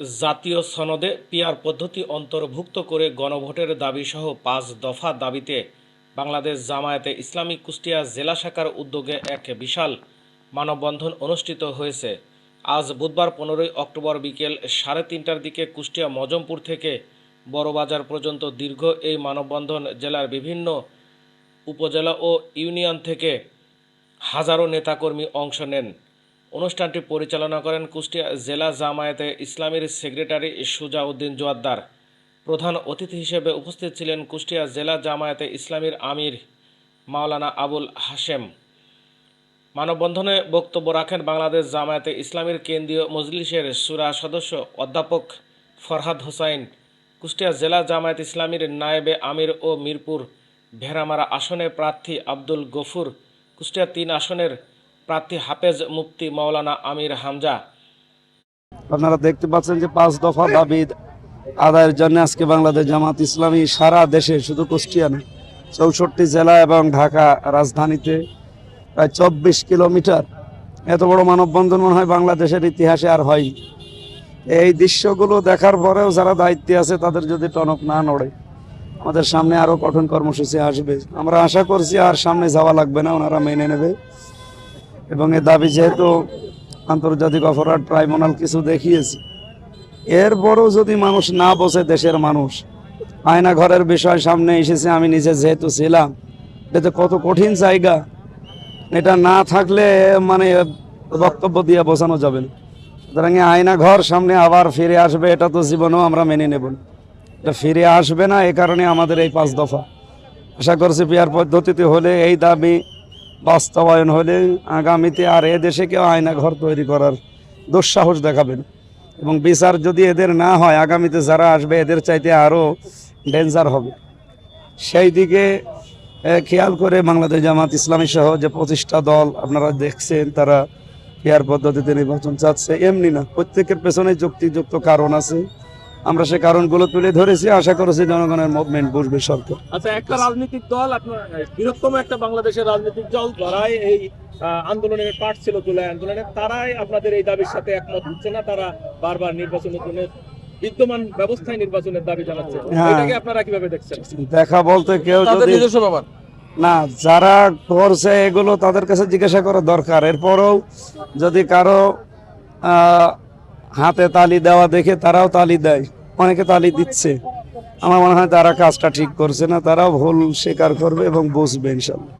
জাতীয় সনদে পিয়ার পদ্ধতি অন্তর্ভুক্ত করে গণভোটের দাবিসহ পাঁচ দফা দাবিতে বাংলাদেশ জামায়াতে ইসলামী কুষ্টিয়া জেলা শাখার উদ্যোগে এক বিশাল মানববন্ধন অনুষ্ঠিত হয়েছে। আজ বুধবার পনেরোই অক্টোবর বিকেল সাড়ে তিনটার দিকে কুষ্টিয়া মজমপুর থেকে বড়বাজার পর্যন্ত দীর্ঘ এই মানববন্ধন জেলার বিভিন্ন উপজেলা ও ইউনিয়ন থেকে হাজারো নেতাকর্মী অংশ নেন। অনুষ্ঠানটি পরিচালনা করেন কুষ্টিয়া জেলা জামায়াতে ইসলামীর সেক্রেটারি সুজাউদ্দিন জোয়াদ্দার। প্রধান অতিথি হিসেবে উপস্থিত ছিলেন কুষ্টিয়া জেলা জামায়াতে ইসলামীর আমির মাওলানা আবুল হাশেম। মানববন্ধনে বক্তব্য রাখেন বাংলাদেশ জামায়াতে ইসলামীর কেন্দ্রীয় মজলিসের সুরা সদস্য অধ্যাপক ফরহাদ হোসাইন। কুষ্টিয়া জেলা জামায়াত ইসলামীর নায়েবে আমির ও মিরপুর ভেড়ামারা আসনে প্রার্থী আব্দুল গফুর। কুষ্টিয়া তিন আসনের প্রার্থী হাফেজ মুফতি মাওলানা আমির হামজা। আপনারা দেখতে পাচ্ছেন যে পাঁচ দফা দাবি আদায়ের জন্য আজকে বাংলাদেশ জামাত ইসলামী সারা দেশে, শুধু কুষ্টিয়া না, চৌষট্টি জেলা এবং ঢাকা রাজধানীতে প্রায় চব্বিশ কিলোমিটার এত বড় মানববন্ধন মনে হয় বাংলাদেশের ইতিহাসে আর হয়নি। এই দৃশ্যগুলো দেখার পরেও যারা দায়িত্বে আছে, তাদের যদি টনক না নড়ে, আমাদের সামনে আরও কঠোর কর্মসূচি আসবে। আমরা আশা করছি আর সামনে যাওয়া লাগবে না, ওনারা মেনে নেবে। এবং এ দাবি যেহেতু আন্তর্জাতিক অপরাধ ট্রাইব্যুনাল কিছু দেখিয়েছে, এরপরও যদি মানুষ না বসে দেশের মানুষ আয়না ঘরের বিষয় সামনে এসেছে, আমি নিজে যেহেতু ছিলাম এটা কত কঠিন জায়গা, এটা না থাকলে মানে বক্তব্য দিয়ে বোঝানো যাবে না। সুতরাং আয়না ঘর সামনে আবার ফিরে আসবে, এটা তো জীবনেও আমরা মেনে নেব এটা ফিরে আসবে না, এ কারণে আমাদের এই পাঁচ দফা। আশা করছি পিয়ার পদ্ধতিতে হলে এই দাবি বাস্তবায়ন হলে আগামীতে আর এ দেশে কেউ আয়না ঘর তৈরি করার দুঃসাহস দেখাবেন। এবং বিচার যদি এদের না হয়, আগামীতে যারা আসবে, এদের চাইতে আরও ডেঞ্জার হবে। সেই দিকে খেয়াল করে বাংলাদেশ জামাত ইসলামী সহ যে পঁচিশটা দল আপনারা দেখছেন, তারা পেয়ার পদ্ধতিতে নির্বাচন চাচ্ছে। এমনি না, প্রত্যেকের পেছনে যুক্তিযুক্ত কারণ আছে। আমরা সে কারণগুলো তুলে ধরেছি আশা করছি জনগণের মুভমেন্ট বুঝবে সরকার। আচ্ছা একটা রাজনৈতিক দল আপনার বৃহত্তম একটা বাংলাদেশের রাজনৈতিক দল যারাই এই আন্দোলনের পার্ট ছিল জুলাই আন্দোলনে তারাই আপনাদের এই দাবির সাথে একমত হচ্ছে না তারা বারবার নির্বাচনের জন্য বিদ্যমান ব্যবস্থায় নির্বাচনের দাবি জানাচ্ছে। হ্যাঁ। এটাকে আপনারা কীভাবে দেখছেন? দেখা বলতে কেউ যদি নিজস্ব ব্যাপার না যারা করছে এগুলো তাদের কাছে জিজ্ঞাসা করা দরকার। এরপরও যদি কারও আহ, হাতে তালি দেওয়া দেখে তারাও তালি দেয়। অনেকে তালি দিচ্ছে। আমার মনে হয় তারা কাজটা ঠিক করছে না তারা ভুল স্বীকার করবে এবং বুঝবে ইনশাল্লাহ।